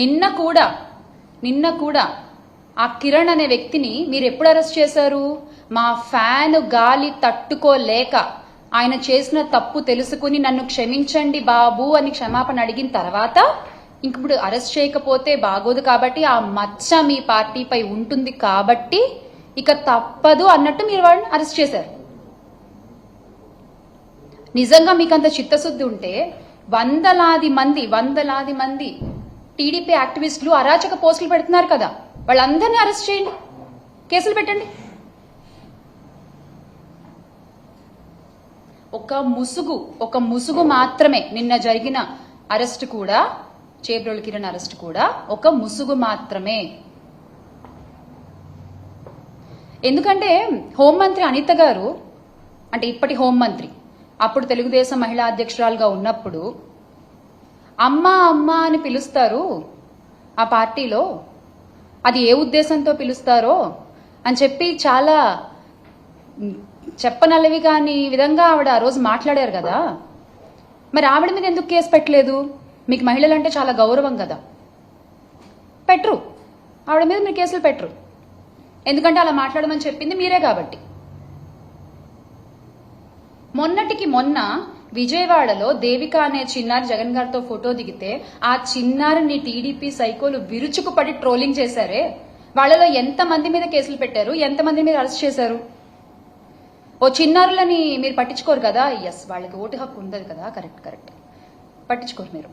నిన్న కూడా నిన్న కూడా ఆ కిరణ్ అనే వ్యక్తిని మీరు ఎప్పుడు అరెస్ట్ చేశారు? మా ఫ్యాన్ గాలి తట్టుకోలేక ఆయన చేసిన తప్పు తెలుసుకుని నన్ను క్షమించండి బాబు అని క్షమాపణ అడిగిన తర్వాత ఇంక ఇప్పుడు అరెస్ట్ చేయకపోతే బాగోదు కాబట్టి ఆ మచ్చ మీ పార్టీపై ఉంటుంది కాబట్టి ఇక తప్పదు అన్నట్టు మీరు వాడిని అరెస్ట్ చేశారు. నిజంగా మీకు అంత చిత్తశుద్ధి ఉంటే వందలాది మంది వందలాది మంది టీడీపీ యాక్టివిస్టులు అరాచక పోస్టులు పెడుతున్నారు కదా. వాళ్ళందరినీ అరెస్ట్ చేయండి. కేసులు పెట్టండి. ఒక ముసుగు ఒక ముసుగు మాత్రమే నిన్న జరిగిన అరెస్ట్ కూడా చేబ్రోల్ కిరణ్ అరెస్ట్ కూడా ఒక ముసుగు మాత్రమే. ఎందుకంటే హోంమంత్రి అనిత గారు అంటే ఇప్పటి హోంమంత్రి అప్పుడు తెలుగుదేశం మహిళా అధ్యక్షురాలుగా ఉన్నప్పుడు అమ్మ అమ్మ అని పిలుస్తారు ఆ పార్టీలో. అది ఏ ఉద్దేశంతో పిలుస్తారో అని చెప్పి చాలా చెప్పనలవి చెప్పనల్లవి కాని విధంగా ఆవిడ ఆ రోజు మాట్లాడారు కదా. మరి ఆవిడ మీద ఎందుకు కేసు పెట్టలేదు? మీకు మహిళలు అంటే చాలా గౌరవం కదా. పెట్టరు. ఆవిడ మీద మీరు కేసులు పెట్టరు. ఎందుకంటే అలా మాట్లాడమని చెప్పింది మీరే కాబట్టి. మొన్నటికి మొన్న విజయవాడలో దేవిక అనే చిన్నారి జగన్ గారితో ఫోటో దిగితే ఆ చిన్నారిని టీడీపీ సైకోలు విరుచుకుపడి ట్రోలింగ్ చేశారే? వాళ్ళలో ఎంత మంది మీద కేసులు పెట్టారు? ఎంత మంది మీద అరెస్ట్ చేశారు? ఓ చిన్నారులని మీరు పట్టించుకోరు కదా? ఎస్ వాళ్ళకి ఓటు హక్కు ఉండదు కదా? కరెక్ట్ కరెక్ట్ పట్టించుకోరు మీరు.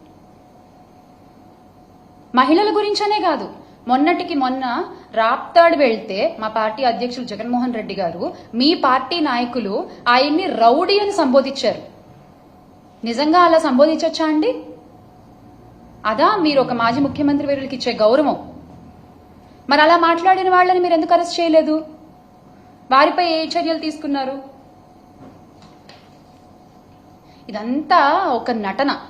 మహిళల గురించనే కాదు. మొన్నటికి మొన్న రాప్తాడు వెళ్తే మా పార్టీ అధ్యక్షులు జగన్మోహన్ రెడ్డి గారు మీ పార్టీ నాయకులు ఆయన్ని రౌడీ అని సంబోధించారు. నిజంగా అలా సంబోధించవచ్చా అండి? అదా మీరు ఒక మాజీ ముఖ్యమంత్రి వీరులకి ఇచ్చే గౌరవం. మరి అలా మాట్లాడిన వాళ్ళని మీరు ఎందుకు అరెస్ట్ చేయలేదు? వారిపై ఏ చర్యలు తీసుకున్నారు? ఇదంతా ఒక నటన.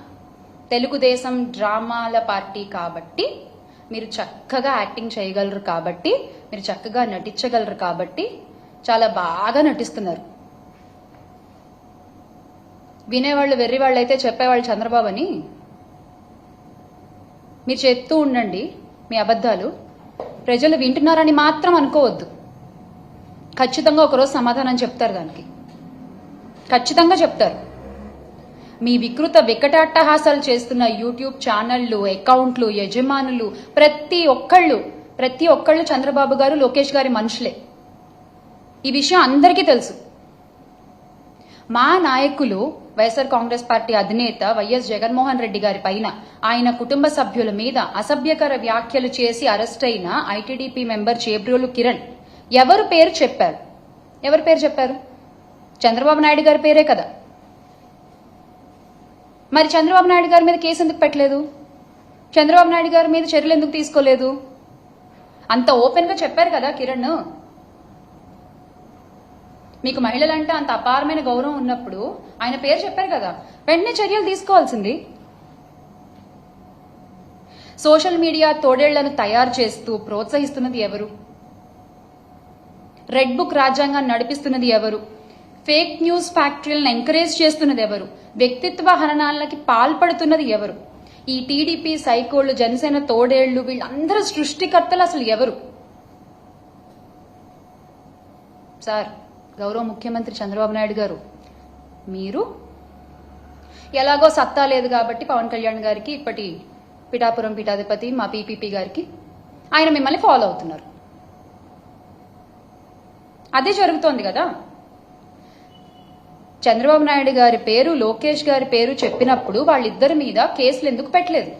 తెలుగుదేశం డ్రామాల పార్టీ కాబట్టి మీరు చక్కగా యాక్టింగ్ చేయగలరు కాబట్టి మీరు చక్కగా నటించగలరు కాబట్టి చాలా బాగా నటిస్తున్నారు. వినేవాళ్ళు వెర్రివాళ్ళు అయితే చెప్పేవాళ్ళు చంద్రబాబు అని మీరు చెప్తూ ఉండండి మీ అబద్ధాలు. ప్రజలు వింటున్నారని మాత్రం అనుకోవద్దు. ఖచ్చితంగా ఒకరోజు సమాధానం చెప్తారు దానికి. ఖచ్చితంగా చెప్తారు. మీ వికృత వికటాట్టహాసాలు చేస్తున్న యూట్యూబ్ ఛానళ్ళు అకౌంట్లు యజమానులు ప్రతి ఒక్కళ్ళు ప్రతి ఒక్కళ్ళు చంద్రబాబు గారు లోకేష్ గారి మనుషులే. ఈ విషయం అందరికీ తెలుసు. మా నాయకులు వైఎస్ఆర్ కాంగ్రెస్ పార్టీ అధినేత వైఎస్ జగన్మోహన్ రెడ్డి గారి పైన ఆయన కుటుంబ సభ్యుల మీద అసభ్యకర వ్యాఖ్యలు చేసి అరెస్ట్ అయిన ఐటీడీపీ మెంబర్ చేబ్రోలు కిరణ్. ఎవరు పేరు చెప్పారు? ఎవరు పేరు చెప్పారు? చంద్రబాబు నాయుడు గారి పేరే కదా. మరి చంద్రబాబు నాయుడు గారి మీద కేసు ఎందుకు పెట్టలేదు? చంద్రబాబు నాయుడు గారి మీద చర్యలు ఎందుకు తీసుకోలేదు? అంత ఓపెన్గా చెప్పారు కదా కిరణ్. మీకు మహిళలంటే అంత అపారమైన గౌరవం ఉన్నప్పుడు ఆయన పేరు చెప్పారు కదా వెంటనే చర్యలు తీసుకోవాల్సింది. సోషల్ మీడియా తోడేళ్ళను తయారు చేస్తూ ప్రోత్సహిస్తున్నది ఎవరు? రెడ్ బుక్ రాజ్యాంగాన్ని నడిపిస్తున్నది ఎవరు? ఫేక్ న్యూస్ ఫ్యాక్టరీలను ఎంకరేజ్ చేస్తున్నది ఎవరు? వ్యక్తిత్వ హననాలకి పాల్పడుతున్నది ఎవరు? ఈ టీడీపీ సైకోళ్ళు జనసేన తోడేళ్ళు వీళ్ళందరూ సృష్టికర్తలు అసలు ఎవరు? సార్ గౌరవ ముఖ్యమంత్రి చంద్రబాబు నాయుడు గారు మీరు? ఎలాగో సత్తా లేదు కాబట్టి పవన్ కళ్యాణ్ గారికి ఇప్పటి పిఠాపురం పీఠాధిపతి మా పీపీపీ గారికి ఆయన మిమ్మల్ని ఫాలో అవుతున్నారు. అదే జరుగుతోంది కదా? చంద్రబాబు నాయుడు గారి పేరు లోకేష్ గారి పేరు చెప్పినప్పుడు వాళ్ళిద్దరి మీద కేసులు ఎందుకు పెట్టలేదు?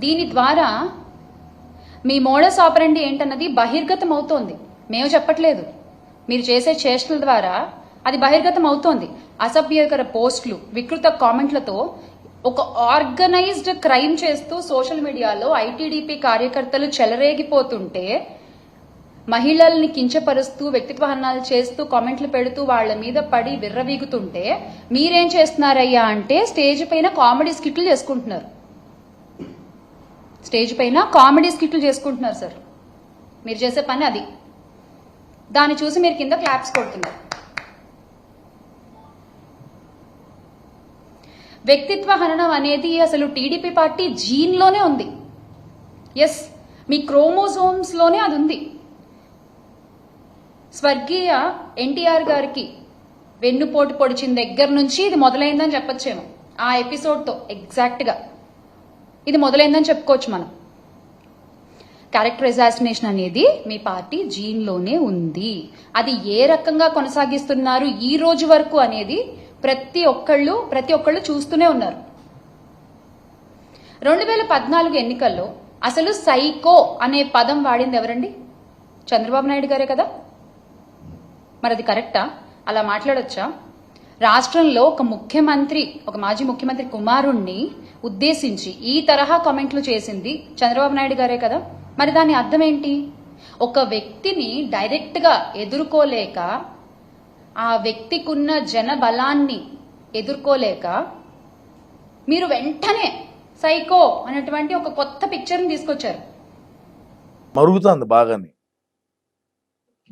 దీని ద్వారా మీ మోడస్ ఆపరండి ఏంటన్నది బహిర్గతం అవుతోంది మేము చెప్పట్లేదు. మీరు చేసే చేష్టల ద్వారా అది బహిర్గతం అవుతోంది అసభ్యకర పోస్టులు వికృత కామెంట్లతో ఒక ఆర్గనైజ్డ్ క్రైమ్ చేస్తూ సోషల్ మీడియాలో ఐటీడీపీ కార్యకర్తలు చెలరేగిపోతుంటే మహిళల్ని కించపరుస్తూ వ్యక్తిత్వహనాలు చేస్తూ కామెంట్లు పెడుతూ వాళ్ళ మీద పడి విర్రవీగుతుంటే మీరేం చేస్తున్నారయ్యా అంటే స్టేజ్ పైన కామెడీ స్కిట్లు చేసుకుంటున్నారు. స్టేజ్ పైన కామెడీ స్కిట్లు చేసుకుంటున్నారు సార్. మీరు చేసే పని అది. దాన్ని చూసి మీరు కింద క్లాప్స్ కొడుతున్నారు. వ్యక్తిత్వ హననం అనేది అసలు టీడీపీ పార్టీ జీన్లోనే ఉంది. ఎస్ మీ క్రోమోజోమ్స్లోనే అది ఉంది. స్వర్గీయ ఎన్టీఆర్ గారికి వెన్నుపోటు పొడిచిన దగ్గర నుంచి ఇది మొదలైందని చెప్పొచ్చేమో ఆ ఎపిసోడ్తో ఎగ్జాక్ట్గా ఇది మొదలైందని చెప్పుకోవచ్చు మనం. క్యారెక్టర్ అసాసినేషన్ అనేది మీ పార్టీ జీన్లోనే ఉంది. అది ఏ రకంగా కొనసాగిస్తున్నారు ఈ రోజు వరకు అనేది ప్రతి ఒక్కళ్ళు ప్రతి ఒక్కళ్ళు చూస్తూనే ఉన్నారు. రెండు వేల పద్నాలుగు ఎన్నికల్లో అసలు సైకో అనే పదం వాడింది ఎవరండి? చంద్రబాబు నాయుడు గారే కదా? మరి అది కరెక్టా? అలా మాట్లాడొచ్చా? రాష్ట్రంలో ఒక ముఖ్యమంత్రి ఒక మాజీ ముఖ్యమంత్రి కుమారుణ్ణి ఉద్దేశించి ఈ తరహా కామెంట్లు చేసింది చంద్రబాబు నాయుడు గారే కదా. మరి దాని అర్థం ఏంటి? ఒక వ్యక్తిని డైరెక్ట్గా ఎదుర్కోలేక ఆ వ్యక్తికున్న జన బలాన్ని ఎదుర్కోలేక మీరు వెంటనే సైకో అనేటువంటి ఒక కొత్త పిక్చర్ని తీసుకొచ్చారు. మరుగుతుంది బాగాని.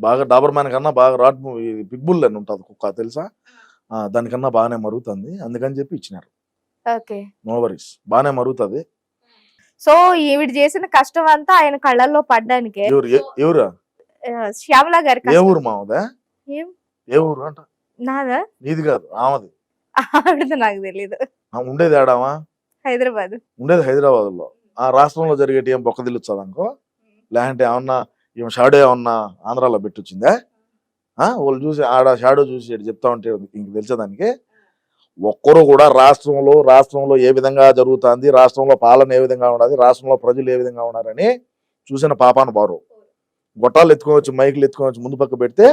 బాగా డాబర్ మ్యాన్ కన్నా బాగా రాట్ బిగ్ బుల్ అని ఉంటుంది కుక్క తెలుసా? దానికన్నా బాగానే మరుగుతుంది. అందుకని చెప్పి ఇచ్చినారు. ఓకే. No worries. బాగానే మరుగుతుంది. సో ఈవిడ చేసిన కష్టం అంతా ఆయన కళ్ళల్లో పడ్డానికే. ఎవరు ఏ- శ్యామల గారి ఏ కష్టం. ఊరు మావదే ఏం? ఏ ఊరు అంట? నాదా? నీది కాదు ఆమెది. ఆవిడది నాకు తెలీదు. ఆ, ఉండేది ఆడామా హైదరాబాద్. ఉండేది హైదరాబాద్లో ఆ రాష్ట్రంలో జరిగేటి ఏం బొక్క దిల్లుతుంది అనుకో లేదంటే ఏమన్నా ఈమె షాడో ఏమన్నా ఆంధ్రాలో పెట్టొచ్చిందా? ఆ, వాళ్ళు చూసి ఆడ షాడో చూసి చెప్తా ఉంటే ఇంక తెలిసేదానికి ఒక్కరు కూడా రాష్ట్రంలో రాష్ట్రంలో ఏ విధంగా జరుగుతుంది రాష్ట్రంలో పాలన ఏ విధంగా ఉన్నది రాష్ట్రంలో ప్రజలు ఏ విధంగా ఉన్నారని చూసిన పాపాను బారు. గొట్టాలు ఎత్తుకోవచ్చు మైకులు ఎత్తుకొని వచ్చి ముందు పక్క పెడితే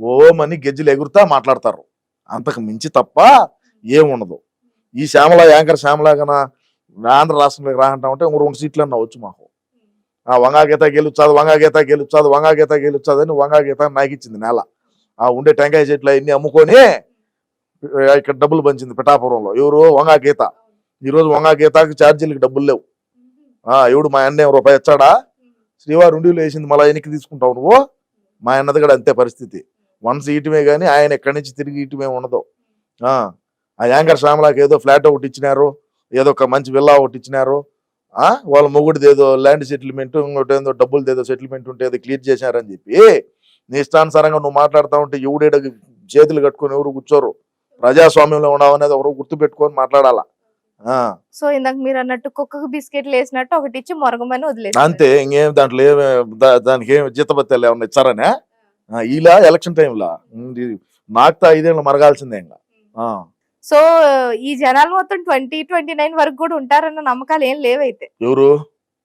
ఓమని గెజ్జలు ఎగురుతా మాట్లాడతారు. అంతకు మించి తప్ప ఏముండదు ఈ శ్యామల యాంకర్ శ్యామల కన్నా ఆంధ్ర రాష్ట్రంలోకి రాంటా ఉంటే ఇంకో రెండు సీట్లు అన్న వచ్చు మాకు. ఆ వంగా గీత గెలుచాదు వంగా గీత గెలుచాదు వంగా గీత గెలుచాదు అని వంగా గీత నాకు ఇచ్చింది నేల. ఆ ఉండే టెంకాయ చెట్లు అవన్నీ అమ్ముకొని ఇక్కడ డబ్బులు పంచింది పిఠాపురంలో. ఎవరు వంగా గీత. ఈరోజు వంగా గీతకి ఛార్జీలకి డబ్బులు లేవు. ఆ ఎవడు మా అన్న రూపాయి ఇచ్చాడా? శ్రీవారి ఉండి వేసింది మళ్ళీ వెనక్కి తీసుకుంటావు నువ్వు? మా అన్నది కూడా అంతే పరిస్థితి. వన్స్ ఇయటమే కానీ ఆయన ఎక్కడి నుంచి తిరిగి ఇయటమే ఉండదు. ఆ ఆ యాంకర్ శ్యామలాకి ఏదో ఫ్లాట్ ఒకటి ఇచ్చినారు ఏదో ఒక మంచి విల్లా ఒకటి ఇచ్చినారు. ఆ వాళ్ళ మొగుడిది ఏదో ల్యాండ్ సెటిల్మెంట్ ఇంకోటి ఏదో డబ్బులది ఏదో సెటిల్మెంట్ ఉంటే ఏదో క్లియర్ చేశారని చెప్పి నీ ఇష్టానుసారంగా నువ్వు మాట్లాడుతూ ఉంటే ఎవడేడ చేతులు కట్టుకొని ఎవరు కూర్చోరు? ప్రజాస్వామ్యంలో ఉన్నావు అనేది ఎవరు గుర్తు పెట్టుకొని మాట్లాడాలా సో ఇందాక మీరు అన్నట్టు కుక్కకు బిస్కెట్లు వేసినట్టు ఒకటి ఇచ్చి మొరగమని వదిలేసి అంతే ఇంకేం దాంట్లో ఏమి దానికి ఏమి జీతబత్తాలు ఏమన్నా ఇచ్చారనే ఇలా ఎలక్షన్ టైంలో? నాకుతా ఐదేళ్ళు మరగాల్సిందే ఇంకా. సో ఈ జనాలు మొత్తం ట్వంటీ ట్వంటీ నైన్ వరకు కూడా ఉంటారన్న నమ్మకాలు ఏం లేవైతే. ఎవరు?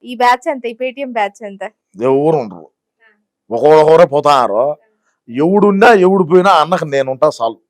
ఈ బ్యాచ్ ఎంత? ఈ పేటిఎం బ్యాచ్ ఎంత? ఎవరు ఉండరు. ఒకరు పోతారు. ఎవడున్నా ఎవడు పోయినా అన్నకు నేను ఉంటా చాలు.